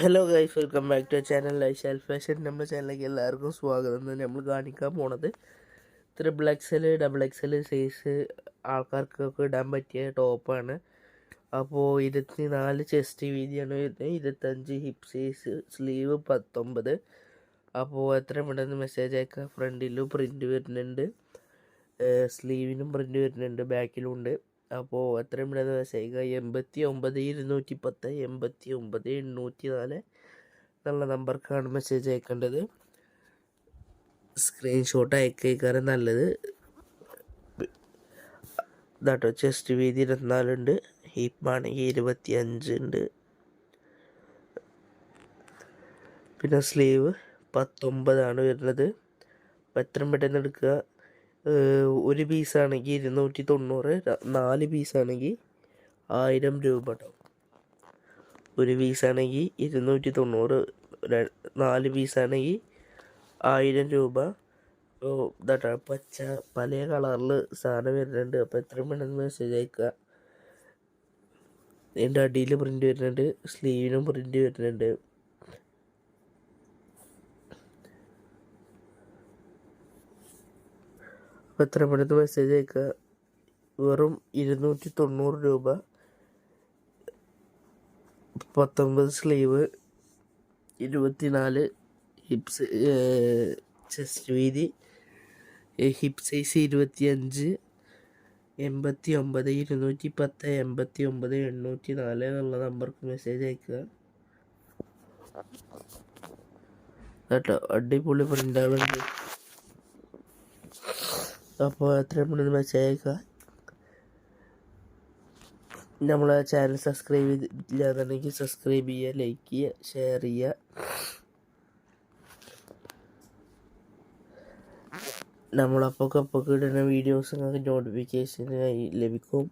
Hello guys welcome back to channel life self fashion നമ്മുടെ ചാനലിലേക്ക് എല്ലാവർക്കും സ്വാഗതം. എന്ന് നമ്മൾ കാണിക്കാൻ പോണത് triple XL double XL size ആൾക്കാർക്കൊക്കെ ഇടാൻ പറ്റിയ ടോപ്പാണ് അപ്പോൾ ഇരുപത്തി നാല് ചെസ്റ്റ് വീതിയാണ് വരുന്നത്. ഇരുപത്തഞ്ച് ഹിപ്പ് സൈസ് സ്ലീവ് പത്തൊമ്പത്. അപ്പോൾ എത്ര പെട്ടെന്ന് മെസ്സേജ് അയക്കുക ഫ്രണ്ടിലും പ്രിന്റ് വരുന്നുണ്ട്. സ്ലീവിനും പ്രിന്റ് വരുന്നുണ്ട്. ബാക്കിലും ഉണ്ട്. അപ്പോൾ എത്രയും പെട്ടെന്ന് മെസ്സേജ് എൺപത്തി ഒമ്പത് ഇരുന്നൂറ്റി പത്ത് എൺപത്തി ഒമ്പത് എണ്ണൂറ്റി നാല് എന്നുള്ള നമ്പർക്കാണ് മെസ്സേജ് അയക്കേണ്ടത്. സ്ക്രീൻഷോട്ട് അയക്കാറ് നല്ലത്. ഇതാട്ടോ ചെസ്റ്റ് വീതി ഇരുപത്തിനാലുണ്ട് ഹീപ്പാണെങ്കിൽ ഇരുപത്തി അഞ്ചുണ്ട് പിന്നെ സ്ലീവ് പത്തൊമ്പതാണ് വരുന്നത്. അപ്പോൾ എത്രയും പെട്ടെന്ന് എടുക്കുക. ഒരു പീസാണെങ്കിൽ ഇരുന്നൂറ്റി തൊണ്ണൂറ് നാല് പീസാണെങ്കിൽ ആയിരം രൂപ ഉണ്ടാവും. ഒരു പീസാണെങ്കിൽ ഇരുന്നൂറ്റി തൊണ്ണൂറ് നാല് പീസാണെങ്കിൽ ആയിരം രൂപ. ഇതാട്ടോ. പച്ച പല കളറിൽ സാധനം വരുന്നുണ്ട്. അപ്പോൾ എത്ര വേണമെന്ന് മെസ്സേജ് അയക്കുക. ഇതിന്റെ അടിയിൽ പ്രിന്റ് വരുന്നുണ്ട്. സ്ലീവിനും പ്രിന്റ് വരുന്നുണ്ട്. അപ്പോൾ എത്ര പെട്ടെന്ന് മെസ്സേജ് അയക്കുക. വെറും ഇരുന്നൂറ്റി തൊണ്ണൂറ് രൂപ. പത്തൊമ്പത് സ്ലീവ് ഇരുപത്തിനാല് ഹിപ്സ് ചെസ്റ്റ് വീതി ഹിപ് സൈസ് ഇരുപത്തിയഞ്ച് എൺപത്തി ഒമ്പത് ഇരുന്നൂറ്റി പത്ത് എൺപത്തി ഒമ്പത് എണ്ണൂറ്റി നാല് എന്നുള്ള നമ്പർക്ക് മെസ്സേജ് അയക്കുക. കേട്ടോ? അടിപൊളി പ്രിന്റുകളുണ്ട് അപ്പോൾ എത്രയും പെട്ടെന്ന് മെസ്സേജ് അയക്കുക നമ്മളെ ചാനൽ സബ്സ്ക്രൈബ് ചെയ്തില്ലാന്നുണ്ടെങ്കിൽ സബ്സ്ക്രൈബ് ചെയ്യുക ലൈക്ക് ചെയ്യുക ഷെയർ ചെയ്യുക. നമ്മളപ്പൊക്കെ അപ്പോൾ ഇടുന്ന വീഡിയോസ് നിങ്ങൾക്ക് നോട്ടിഫിക്കേഷനായി ലഭിക്കും.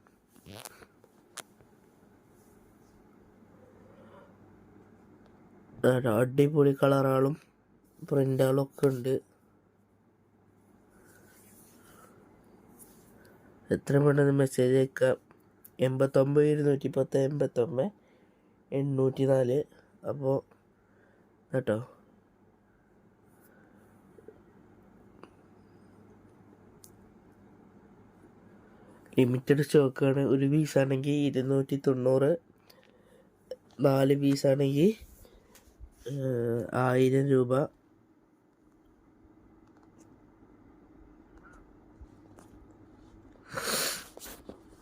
അടിപൊളി കളറുകളും പ്രിന്റുകളൊക്കെ ഉണ്ട്. എത്ര പെട്ടെന്ന് മെസ്സേജ് അയക്കാം. എൺപത്തൊമ്പത് ഇരുന്നൂറ്റി പത്ത് എൺപത്തൊമ്പത് എണ്ണൂറ്റി നാല് അപ്പോൾ കേട്ടോ ലിമിറ്റഡ് സ്റ്റോക്കാണ് ഒരു പീസാണെങ്കിൽ ഇരുന്നൂറ്റി തൊണ്ണൂറ് നാല് പീസാണെങ്കിൽ ആയിരം രൂപ.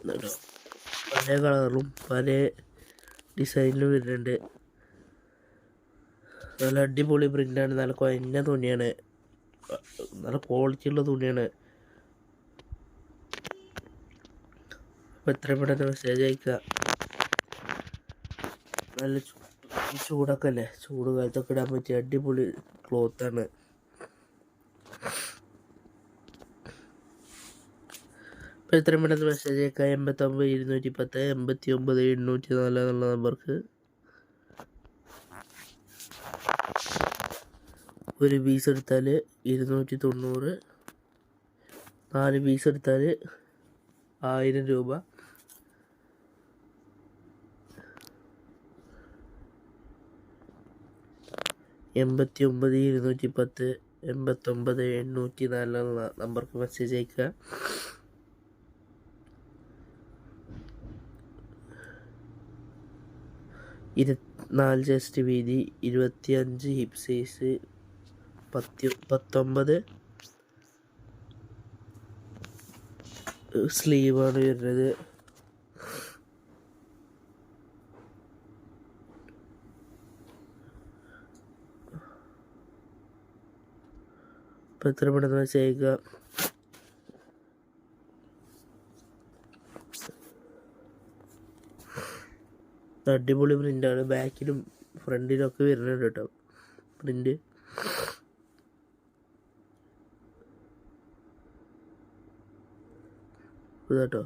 പല കളറും പല ഡിസൈനിലും വരുന്നുണ്ട്. നല്ല അടിപൊളി പ്രിന്റാണ് നല്ല കുഴഞ്ഞ തുണിയാണ്. നല്ല ക്വാളിറ്റി ഉള്ള തുണിയാണ്. അപ്പോൾ എത്രയും പെട്ടെന്ന് മെസ്സേജ് അയക്കുക. നല്ല ചൂടൊക്കെ അല്ലേ? ചൂട് കാലത്തൊക്കെ ഇടാൻ പറ്റിയ അടിപൊളി ക്ലോത്താണ് പെട്ടെന്ന് മെസ്സേജ് അയക്കുക എൺപത്തൊമ്പത് ഇരുന്നൂറ്റി പത്ത് എൺപത്തി ഒമ്പത് എണ്ണൂറ്റി നാല് എന്നുള്ള നമ്പർക്ക് ഒരു പീസ് എടുത്താൽ ഇരുന്നൂറ്റി തൊണ്ണൂറ് നാല് പീസ് എടുത്താൽ ആയിരം രൂപ. എൺപത്തി ഒമ്പത് ഇരുന്നൂറ്റി പത്ത് എൺപത്തൊമ്പത് എണ്ണൂറ്റി നാല് നമ്പർക്ക് മെസ്സേജ് അയക്കുക ഇരുപത്തിനാല് ചെസ്റ്റ് വീതി ഇരുപത്തിയഞ്ച് ഹിപ്പ് സൈസ് പത്തി പത്തൊമ്പത് സ്ലീവാണ് വരുന്നത്. അപ്പോൾ എത്ര പെട്ടെന്ന് ചെയ്യുക അടിപൊളി പ്രിന്റാണ് ബാക്കിലും ഫ്രണ്ടിലും ഒക്കെ വരുന്നുണ്ട് കേട്ടോ. പ്രിന്റ് ഇതാട്ടോ.